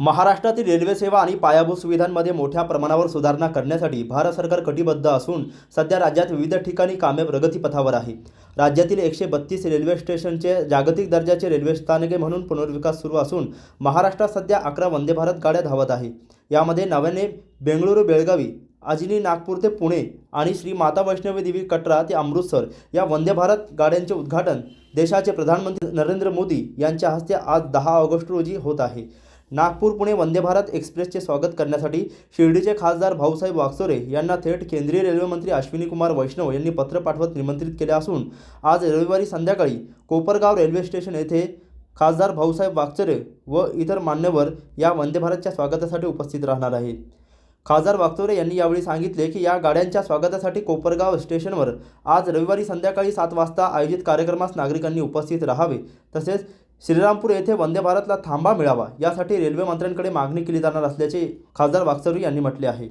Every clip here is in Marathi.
महाराष्ट्रातील रेल्वे सेवा आणि पायाभूत सुविधांमध्ये मोठ्या प्रमाणावर सुधारणा करण्यासाठी भारत सरकार कटिबद्ध असून सध्या राज्यात विविध ठिकाणी कामे प्रगतीपथावर आहे. राज्यातील एकशे बत्तीस रेल्वे स्टेशनचे जागतिक दर्जाचे रेल्वे स्थानके म्हणून पुनर्विकास सुरू असून महाराष्ट्रात सध्या अकरा वंदे भारत गाड्या धावत आहे. यामध्ये नव्याने बेंगळुरू बेळगावी अजिनी नागपूर ते पुणे आणि श्री माता वैष्णवी देवी कटरा ते अमृतसर या वंदे भारत गाड्यांचे उद्घाटन देशाचे प्रधानमंत्री नरेंद्र मोदी यांच्या हस्ते आज दहा ऑगस्ट रोजी होत आहे. नागपूर पुणे वंदे भारत एक्सप्रेसचे स्वागत करण्यासाठी शिर्डीचे खासदार भाऊसाहेब वागचोरे यांना थेट केंद्रीय रेल्वेमंत्री अश्विनी कुमार वैष्णव यांनी पत्र पाठवत निमंत्रित केले असून आज रविवारी संध्याकाळी कोपरगाव रेल्वे स्टेशन येथे खासदार भाऊसाहेब वागचोरे व इतर मान्यवर या वंदे भारतच्या स्वागतासाठी उपस्थित राहणार आहेत. खासदार वागचोरे यांनी यावेळी सांगितले की या गाड्यांच्या स्वागतासाठी कोपरगाव स्टेशनवर आज रविवारी संध्याकाळी सात वाजता आयोजित कार्यक्रमास नागरिकांनी उपस्थित राहावे तसेच श्रीरामपूर येथे वंदे भारतला थांबा मिळावा यासाठी रेल्वे मंत्र्यांकडे मागणी केली जाणार असल्याचे खासदार वागचोरे यांनी म्हटले आहे.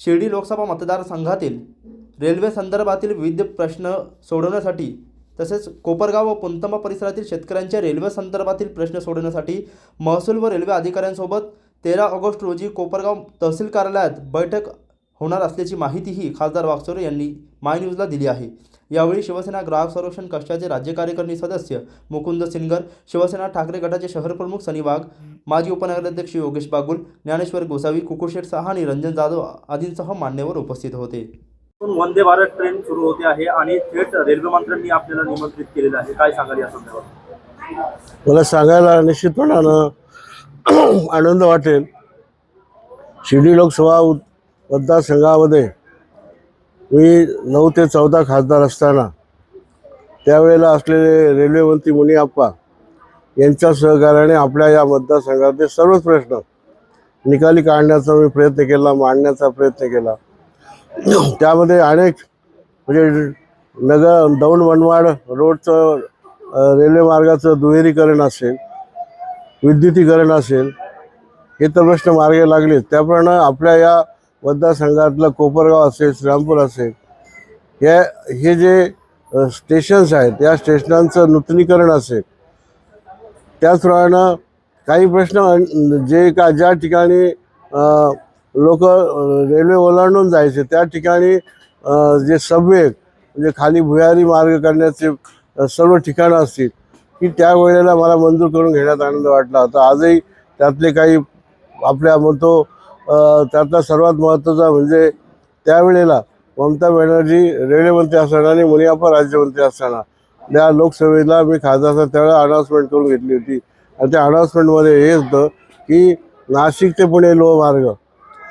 शिर्डी लोकसभा मतदारसंघातील रेल्वे संदर्भातील विविध प्रश्न सोडवण्यासाठी तसेच कोपरगाव व पुंतंबा परिसरातील शेतकऱ्यांच्या रेल्वे संदर्भातील प्रश्न सोडवण्यासाठी महसूल व रेल्वे अधिकाऱ्यांसोबत तेरा ऑगस्ट रोजी कोपरगाव तहसील कार्यालयात बैठक होणार असल्याची माहितीही खासदार वागचोरे यांनी माय न्यूजला दिली आहे. यावेळी शिवसेना ग्राहक संरक्षण कक्षाचे राज्य कार्यकारिणी सदस्य मुकुंद सिनगर शिवसेना ठाकरे गटाचे शहरप्रमुख सनी वाघ माजी उपनगराध्यक्ष योगेश बागुल ज्ञानेश्वर गोसावी कुकुशेठ सहा आणि रंजन जाधव आदींसह मान्यवर उपस्थित होते. वंदे भारत ट्रेन सुरू होते आहे आणि थेट रेल्वे मंत्र्यांनी आपल्याला निमंत्रित केलेलं आहे. काय सांगाल या संदर्भात? मला सांगायला निश्चितपणानं आनंद वाटेल. शिर्डी लोकसभा मतदारसंघामध्ये मी नऊ ते चौदा खासदार असताना त्यावेळेला असलेले रेल्वेमंत्री मंत्री यांच्या सहकार्याने आपल्या या मतदारसंघातले सर्वच प्रश्न निकाली काढण्याचा मी प्रयत्न केला मांडण्याचा प्रयत्न केला. त्यामध्ये अनेक म्हणजे नगर दौंड मनवाड रोडचं रेल्वेमार्गाचं रेल्वे मार्गाचं दुहेरीकरण असेल विद्युतीकरण असेल हे तर प्रश्न मार्गे लागलेच. त्याप्रमाणे आपल्या या मतदारसंघातलं कोपरगाव असेल श्रीरामपूर असेल या हे जे स्टेशन्स आहेत या स्टेशनांचं नूतनीकरण असेल त्याचप्रमाणे काही प्रश्न जे का ज्या ठिकाणी लोक रेल्वे ओलांडून जायचे त्या ठिकाणी जे सबवे म्हणजे खाली भुयारी मार्ग करण्याचे सर्व ठिकाणं असतील की त्या वेळेला मला मंजूर करून घेण्यात आनंद वाटला. होता आजही त्यातले काही आपल्या म्हणतो त्यातला सर्वात महत्त्वाचा म्हणजे त्यावेळेला ममता बॅनर्जी रेल्वेमंत्री असताना आणि मुनियाप्पा राज्यमंत्री असताना. त्या लोकसभेला मी खासदारचा त्यावेळेला अनाऊन्समेंट करून घेतली होती. आणि त्या अनाऊन्समेंटमध्ये हे होतं की नाशिक ते पुणे लोहमार्ग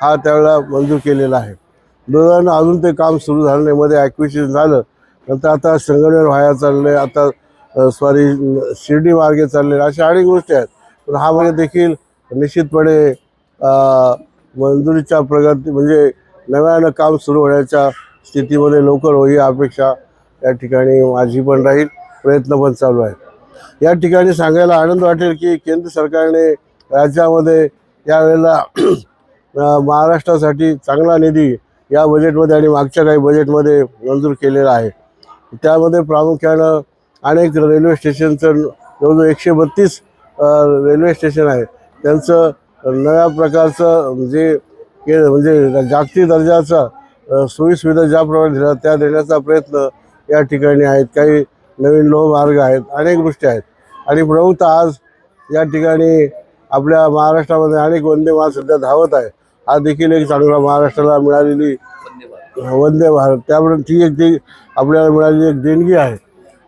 हा त्यावेळेला मंजूर केलेला आहे. दुर्दैवानं अजून ते काम सुरू झालं नाही. मध्ये ॲक्विशन झालं. नंतर आता संगमनेर व्हाया चालले आता सॉरी शिर्डी मार्गे चालले अशा अनेक गोष्टी आहेत. पण हा मध्ये देखील निश्चितपणे मंजुरीच्या प्रगती म्हणजे नव्यानं काम सुरू होण्याच्या स्थितीमध्ये लवकर होईल अपेक्षा या ठिकाणी माझी पण राहील प्रयत्न पण चालू आहेत. या ठिकाणी सांगायला आनंद वाटेल की केंद्र सरकारने राज्यामध्ये यावेळेला महाराष्ट्रासाठी चांगला निधी या बजेटमध्ये आणि मागच्या काही बजेटमध्ये मंजूर केलेला आहे. त्यामध्ये प्रामुख्यानं अनेक रेल्वे स्टेशनचं जवळजवळ एकशे बत्तीस रेल्वे स्टेशन आहे. त्यांचं नव्या प्रकारचं जे के म्हणजे जागतिक दर्जाचा सोयीसुविधा ज्याप्रमाणे दिल्या त्या देण्याचा प्रयत्न या ठिकाणी आहेत. काही नवीन लोहमार्ग आहेत अनेक गोष्टी आहेत. आणि प्रमुखतः आज या ठिकाणी आपल्या महाराष्ट्रामध्ये अनेक वंदे भारत सध्या धावत आहे. हा देखील एक चांगला महाराष्ट्राला मिळालेली वंदे भारत. त्यामुळे ती एक ती आपल्याला मिळालेली एक देणगी आहे.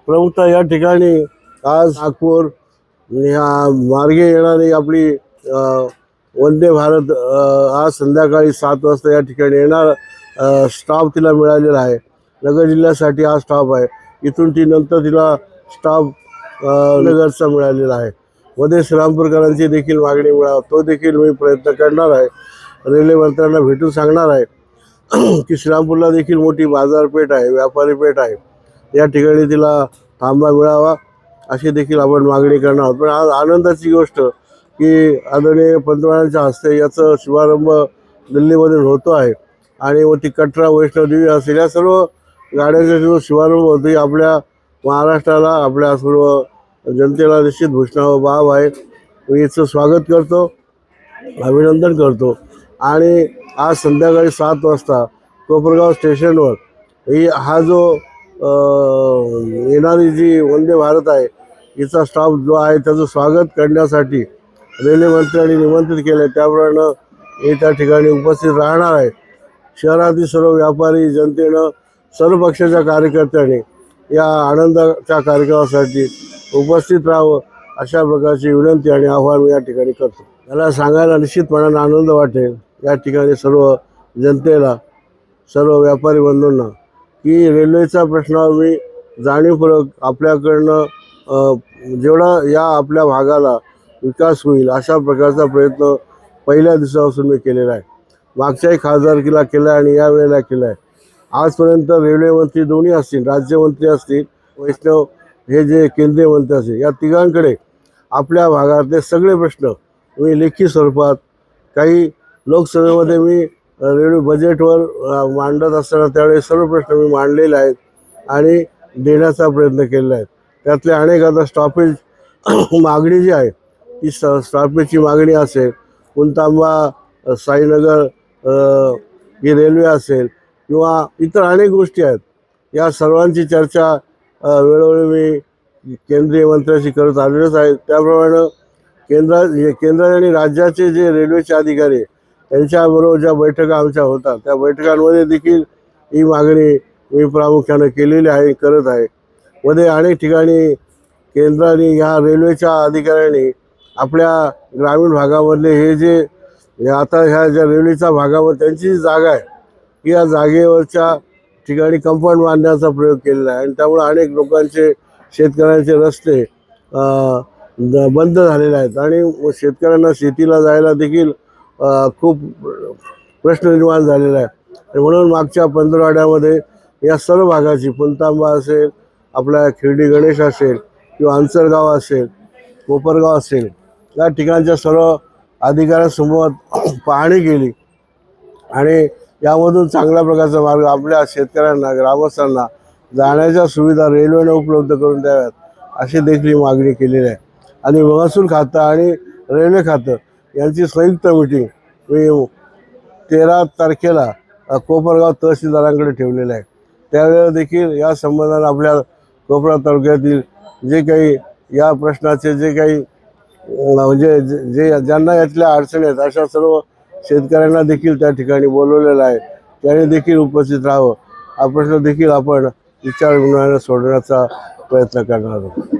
प्रमुखतः या ठिकाणी आज नागपूर ह्या मार्गे येणारी आपली वंदे भारत आज संध्याकाळी सात वाजता या ठिकाणी येणार स्टाफ तिला मिळालेला आहे. नगर जिल्ह्यासाठी हा स्टॉप आहे. इथून ती नंतर तिला स्टाफ नगरचा मिळालेला आहे. मध्ये श्रीरामपूरकरांची देखील मागणी मिळावं तो देखील मी प्रयत्न करणार आहे. रेल्वे मंत्र्यांना भेटून सांगणार आहे. की श्रीरामपूरला देखील मोठी बाजारपेठ आहे व्यापारी पेठ आहे. या ठिकाणी तिला थांबा मिळावा अशी देखील आपण मागणी करणार आहोत. पण आज आनंदाची गोष्ट की आदरणीय पंतप्रधानांच्या हस्ते याचा शुभारंभ दिल्लीमध्ये होतो आहे. आणि व ती कटरा वैष्णवदेवी असेल या सर्व गाड्यांचा जो शुभारंभ होतो आपल्या महाराष्ट्राला आपल्या सर्व जनतेला निश्चित भूषणावं बाब आहे. मी याचं स्वागत करतो अभिनंदन करतो. आणि आज संध्याकाळी सात वाजता कोपरगाव स्टेशनवर ही हा जो येणारी जी वंदे भारत आहे हिचा स्टाफ जो आहे त्याचं स्वागत करण्यासाठी रेल्वे मंत्र्यांनी निमंत्रित केलं त्याप्रमाणे हे त्या ठिकाणी उपस्थित राहणार आहे. शहरातील सर्व व्यापारी जनतेनं सर्व पक्षाच्या कार्यकर्त्यांनी या आनंदाच्या कार्यक्रमासाठी उपस्थित राहावं अशा प्रकारची विनंती आणि आव्हान मी या ठिकाणी करतो. मला सांगायला निश्चितपणानं आनंद वाटेल या ठिकाणी सर्व जनतेला सर्व व्यापारी बंधूंना की रेल्वेचा प्रश्न मी जाणीवपूर्वक आपल्याकडनं जेवढा या आपल्या भागाला विकास होईल अशा प्रकारचा प्रयत्न पहिल्या दिवसापासून मी केलेला आहे. मागच्याही खासदारकीला केला आहे आणि या वेळेला केला आहे आजपर्यंत रेल्वे मंत्री दोन्ही असतील राज्यमंत्री असतील वैष्णव हे जे केंद्रीय मंत्री असतील या तिघांकडे आपल्या भागातले सगळे प्रश्न मी लेखी स्वरूपात काही लोकसभेमध्ये मी रेल्वे बजेटवर मांडत असताना त्यावेळेस सर्व प्रश्न मी मांडलेले आहेत आणि देण्याचा प्रयत्न केलेला आहे. त्यातले अनेक आता स्टॉपेज मागणी जी आहे ती स स्थापनेची मागणी असेल कुंतांबा साईनगर ही रेल्वे असेल किंवा इतर अनेक गोष्टी आहेत. या सर्वांची चर्चा वेळोवेळी मी केंद्रीय मंत्र्याशी करत आलेलोच आहे. त्याप्रमाणे केंद्रा हे केंद्र आणि राज्याचे जे रेल्वेचे अधिकारी त्यांच्याबरोबर ज्या बैठका आमच्या होतात त्या बैठकांमध्ये देखील ही मागणी मी प्रामुख्यानं केलेली आहे करत आहे. मध्ये अनेक ठिकाणी केंद्राने ह्या रेल्वेच्या अधिकाऱ्यांनी आपल्या ग्रामीण भागामधले हे जे आता ह्या ज्या रेल्वेच्या भागावर त्यांची जी जागा आहे या जागेवरच्या ठिकाणी कंपाऊंड बांधण्याचा प्रयोग केलेला आहे. आणि त्यामुळे अनेक लोकांचे शेतकऱ्यांचे रस्ते बंद झालेले आहेत. आणि शेतकऱ्यांना शेतीला जायला देखील खूप प्रश्न निर्माण झालेला आहे. आणि म्हणून मागच्या पंधरवाड्यामध्ये या सर्व भागाची पुणतांबा असेल आपल्या खिरडी गणेश असेल किंवा आंसरगाव असेल कोपरगाव असेल या ठिकाणच्या सर्व अधिकाऱ्यांसमोर पाहणी केली. आणि यामधून चांगल्या प्रकारचा मार्ग आपल्या शेतकऱ्यांना ग्रामस्थांना जाण्याच्या सुविधा रेल्वेने उपलब्ध करून द्याव्यात अशी देखील मागणी केलेली आहे. आणि महसूल खातं आणि रेल्वे खातं यांची संयुक्त मिटिंग मी तेरा तारखेला कोपरगाव तहसीलदारांकडे ठेवलेलं आहे. त्यावेळेला देखील या संबंधाने आपल्या कोपरा तालुक्यातील जे काही या प्रश्नाचे जे काही म्हणजे जे जे- ज्यांना यातल्या अडचणी आहेत अशा सर्व शेतकऱ्यांना देखील त्या ठिकाणी बोलवलेलं आहे. त्याने देखील उपस्थित राहावं. हा प्रश्न देखील आपण विचार विनिमयाने सोडण्याचा प्रयत्न करणार आहोत.